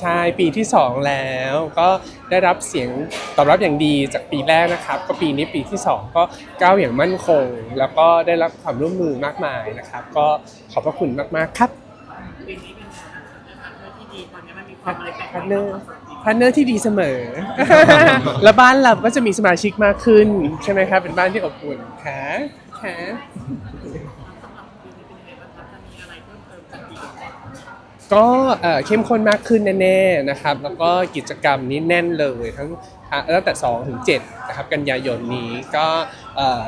ใช่ปีที่ 2 แล้วก็ได้รับเสียงตอบรับอย่างดีจากปีแรกนะครับ ก็ปีนี้ปีที่ 2 ก็ก้าวอย่างมั่นคง แล้วก็ได้รับความร่วมมือมากมายนะครับ ก็ขอบพระคุณมากๆครับปีนี้เป็นพาร์ทเนอร์ที่ดีตอนนี้มันมีความอะไรแปลกพาร์ทเนอร์พาร์ทเนอร์ที่ดีเสมอ แล้วบ้านเราก็จะมีสมาชิกมากขึ้น ใช่ไหมครับ เป็นบ้านที่อบอุ่นค่ะค่ะ ก็เข้มข้นมากขึ้นแน่ๆนะครับ แล้วก็กิจกรรมนี้แน่นเลยทั้งตั้งแต่2ถึง7นะครับกันยายนนี้ก็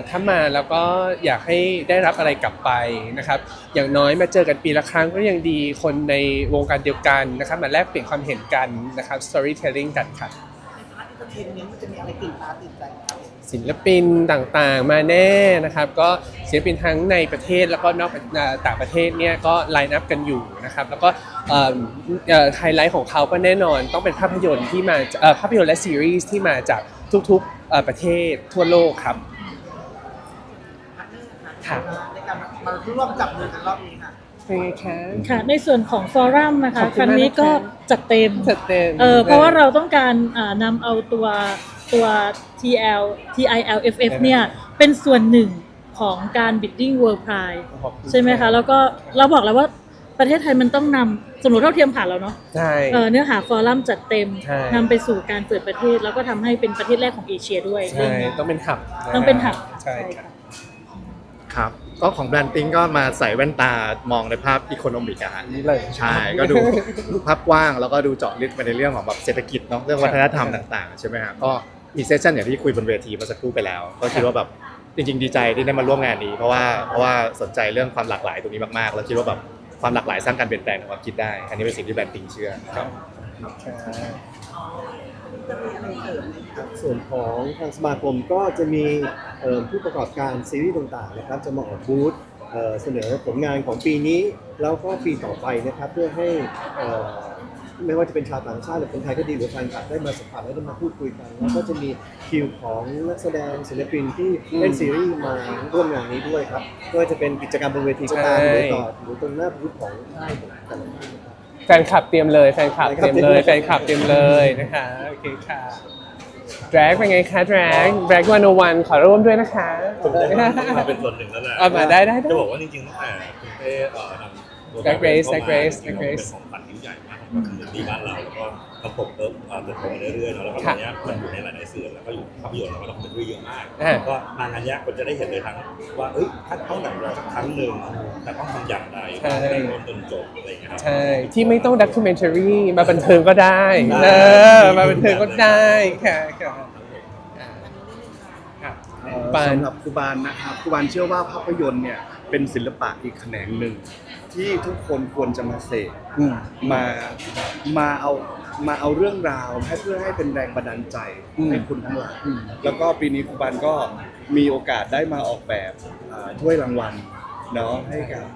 ถ้ามาแล้วก็อยากให้ได้รับอะไรกลับไปนะครับ อย่างน้อยมาเจอกันปีละครั้งก็ยังดีคนในวงการเดียวกันนะครับ มาแลกเปลี่ยนความเห็นกันนะครับ storytelling กันครั บในพาร์ทเอนเตอร์เทนเมนต์มันจะมีอะไรตื่นตาตื่นใจครับศิลปินต่างๆ มาแน่นะครับ ก็ศิลปินทั้งในประเทศแล้วก็นอกเอ่อต่างประเทศเนี่ยก็ไลน์อัพกันอยู่นะครับ แล้วก็ไฮไลท์ของเขาก็แน่นอนต้องเป็นภาพยนตร์ที่มาเอ่อภาพยนตร์และซีรีส์ที่มาจากทุกๆเอ่อประเทศทั่วโลกครับ พาร์ทเนอร์ค่ะในการมาร่วมจับมือกันรอบนี้ค่ะ เป็นไงคะ ค่ะ ในส่วนของฟอรัมนะขคะอบคุณครั้งนี้มากนะคะก็จัดเต็มจัดเต็ม เออเพราะว่าเราต้องการอ่านำเอาตัวตัว TL TILFF เนี่ยเป็นส่วนหนึ่งของการ bidding world prize ขอบณใช่ไหมคะ แล้วก็เราบอกแล้วว่าประเทศไทยมันต้องนำสมรสเท่าเทียมผ่านแล้วเนาะใช่ เออเนื้อหาฟอรัมจัดเต็มใช่ นำไปสู่การเปิดประเทศ แล้วก็ทำให้เป็นประเทศแรกของเอเชียด้วยใช่ ต้องเป็นหับะต้องเป็นหับ ใช่ครับ ครับก็ของแบรนด์ติ้งก็มาใส่แว่นตามองในภาพอีโคโนมิกอะฮะนี่เลยใช่ก็ดูดูภาพกว้างแล้วก็ดูเจาะลึกไปในเรื่องของแบบเศรษฐกิจเนาะเรื่องวัฒนธรรมต่างๆใช่ไหมฮะก็มีเซสชั่นอย่างที่คุยบนเวทีเมื่อสักครู่ไปแล้ว ก็คิดว่าแบบจริง ๆ ดีใจที่ได้มาร่วมงานนี้ เพราะว่าเพราะว่าสนใจเรื่องความหลากหลายตรงนี้มากๆ แล้วคิดว่าแบบความหลากหลายสร้างการเปลี่ยนแปลงในความคิดได้ อันนี้เป็นสิ่งที่แบรนด์ติ้งเชื่อครับ ส่วนของทางสมาคมก็จะมีผู้ประกอบการซีรีส์ต่างๆนะครับจะมาออกบูธเสนอผลงานของปีนี้ แล้วก็ปีต่อไปนะครับเพื่อให้ไม่ว่าจะเป็นชาวต่างชาติหรือคนไทยก็ดีหรือแฟนคลับได้มาสัมผัสและได้มาพูดคุยกัน แล้วก็จะมีคิวของนักแสดงศิลปินที่เล่นซีรีส์มาร่วมงานนี้ด้วยครับไม่ว่าจะเป็นกิจกรรมบนเวทีก็ตามหรือต่อหรือตรงหน้าบูธของค่ายของแต่ายนะครับ แฟนคลับเตรียมเลยแฟนคลับเตรียมเลยแฟนคลับเตรียมเลยนะคะโอเคค่ะแดรกเป็นไงคะแดรกแดรกวันวันขอร่วมด้วยนะคะผมได้มาเป็นส่วนหนึ่งแล้วแหละเอามาได้ได้ได้จะบอกว่าจริงๆตั้งแต่คุณเป้เอ่อนำตัว Drag Race เข้า Drag มา Race จริงๆ Drag Race เป็นของขวัญที่ใหญ่มา กของคอมมูนิตี้บ้านเราแล้วก็ประกบเติมเอ่อเติบโตมาเรื่อยๆเนาะแล้วก็ตค่ะอนเนี้ยมันอยู่ในหลายๆสื่อแล้วก็อยู่ภาพยนตร์แล้วก็ละครเยอะมากอ่าก็มางานเนี้ยคนจะได้เห็นเลยทั้งว่าเอ้ยถ้าต้องแบบเราสักครั้งหนึ่งแต่ต้องทำอย่างไรตั้งแต่เริ่มจนจบอะไรอย่างเงี้ยครับใช่ที่ไม่ต้องดัก u ิ e n t a r y มาบันเทิงก็ได้ได้เออมาบันเทิงก็ได้ค่ะค่ะค่ะเอ่อปานสำหรับครูบานนะครับครูบานเชื่อว่าภาพยนตร์เนี่ย เป็นศิลปะอีกแขนงหนึ่ง ที่ทุกคนควรจะมาเสพอืม มามาเอามาเอาเรื่องราวให้เพื่อให้เป็นแรงบันดาลใจอืม ให้คุณทั้งหลาย อืม แล้วก็ปีนี้ครูบานก็มีโอกาสได้มาออกแบบอ่าถ้วยรางวัลเนาะให้กับ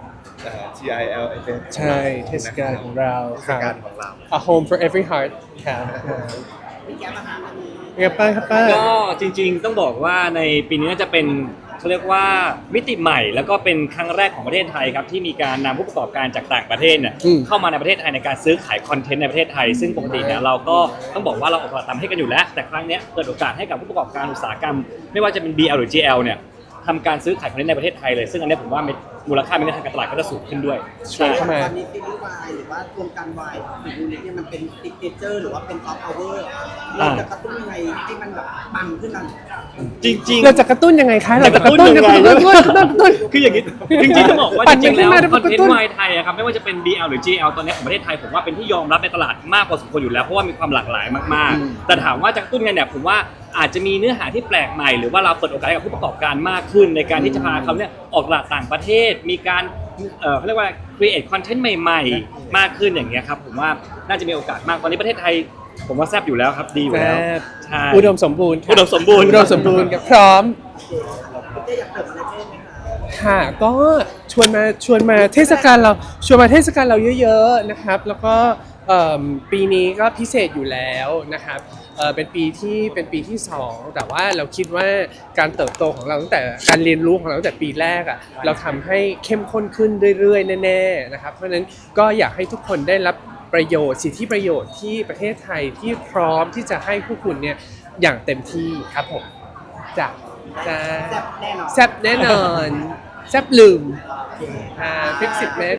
อ่า TILFF ใช่เทศกาลของเราเทศค่ะกาลของเรา A home for every heart ค่ะมีแก้มาหาอันนี้เป็นไงป้าครับป้า ก็จริงๆต้องบอกว่าในปีนี้น่าจะเป็น เขาเรียกว่ามิติใหม่แล้วก็เป็นครั้งแรกของประเทศไทยครับที่มีการนำผู้ประกอบการจากต่างประเทศเนี่ยอืม เข้ามาในประเทศไทยในการซื้อขายคอนเทนต์ในประเทศไทย ซึ่งปกติเนี่ยเราก็ต้องบอกว่าเราออกตลาดตามให้กันอยู่แล้ว แต่ครั้งเนี้ยเปิดโอกาสให้กับผู้ประกอบการอุตสาหกรรม ไม่ว่าจะเป็น BL หรือ GL เนี่ยทำการซื้อขายคอนเทนต์ในประเทศไทยเลย ซึ่งอันเนี้ยผมว่ามูลค่าในทางการตลาดก็จะสูงขึ้นด้วยชวนเข้ามา ตอนนี้ซีรีส์วายหรือว่าวงการวายหรือยูนิตเนี่ยมันเป็นติ๊กเจอร์หรือว่าเป็นซอฟต์พาวเวอร์เราจะกระตุ้นยังไงให้มันแบบปังขึ้นมาจริงๆ เราจะกระตุ้นยังไงคะเราจะกระตุ้นยังไงจะกกระระตุ้ตุ้นนกระตุ้นกระตุ้น คืออย่างนี้จริงๆจะบอกว่าปั่จนริงๆขึ้แล้วนมาคอนเทนกระตุ้น ต์วายไทยอะครับไม่ว่าจะเป็น BL หรือ GL ตอนนี้ของประเทศไทยผมว่าเป็นที่ยอมรับในตลาดมากพอสมควรอยู่แล้วเพราะว่ามีความหลากหลายมากๆ แต่ถามว่าจะกระตุ้นไงเนี่ยผมว่าอาจจะมีเนื้อหาที่แปลกใหม่หรือว่าเราเปิดโอกาสให้กับผู้ประกอบการมากขึ้น ในการที่จะพาเขาเนี่ยออกตลาดต่างประเทศมีการเอ่อเขาเรียกว่า create content ใหม่ ๆ มากขึ้นอย่างเงี้ยครับผมว่าน่าจะมีโอกาสมากตอนนี้ประเทศไทย ผมว่าแซบอยู่แล้วครับดีอยู่แล้วแซ่บ ใช่อุดมสมบูรณ์ค่ะอุดมสมบูรณ์ อุดมสมบูรณ์กับพร้อมพี่เต้อยากเปิดอะไรเพิ่มไหมคะค่ะก็ชวนมาชวนมาเทศกาลเราชวนมาเทศกาลเราเยอะ ๆนะครับ แล้วก็เอิ่ม ปีนี้ก็พิเศษอยู่แล้วนะครับเอ่อเป็นปีที่เป็นปีที่ 2 แต่ว่าเราคิดว่าการเติบโตของเราตั้งแต่การเรียนรู้ของเราตั้งแต่ปีแรกอะเราทำให้เข้มข้นขึ้นเรื่อยๆแน่ๆนะครับเพราะฉะนั้นก็อยากให้ทุกคนได้รับประโยชน์สิทธิประโยชน์ที่ประเทศไทยที่พร้อมที่จะให้ผู้คุณเนี่ยอย่างเต็มที่ครับผมจ้ะจ้าแซ่บแน่นอนแซบแน่นอนแซบลืมอ่าพริกสิบเม็ด